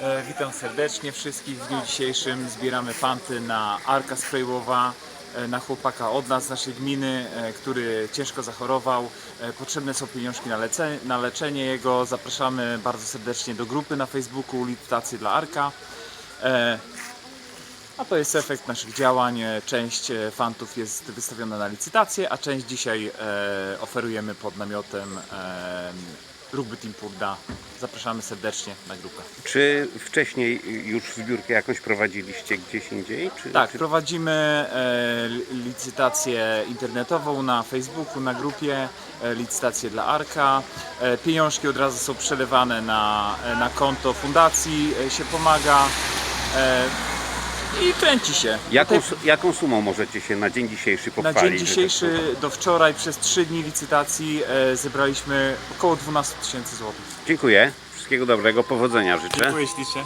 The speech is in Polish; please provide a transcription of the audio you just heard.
E, Witam serdecznie wszystkich. W dniu dzisiejszym zbieramy fanty na Arka Sprayłowa, e, na chłopaka od nas, z naszej gminy, e, który ciężko zachorował. Potrzebne są pieniążki na, lece, na leczenie jego. Zapraszamy bardzo serdecznie do grupy na Facebooku Licytacje dla Arka. A to jest efekt naszych działań. Część e, fantów jest wystawiona na licytację, a część dzisiaj e, oferujemy pod namiotem e, Rugby Team Purda. Zapraszamy serdecznie na grupę. Czy wcześniej już zbiórkę jakąś prowadziliście gdzieś indziej? Czy, Tak, czy... prowadzimy e, li- licytację internetową na Facebooku, na grupie, e, licytację dla Arka. E, pieniążki od razu są przelewane na, e, na konto fundacji, e, się pomaga e, i kręci się. Jaką, jaką sumą możecie się na dzień dzisiejszy na pochwalić? dzień że tak dzisiejszy do wczoraj przez 3 dni licytacji e, zebraliśmy około 12 tysięcy złotych. Dziękuję. Wszystkiego dobrego, powodzenia życzę. Dziękuję ślicznie.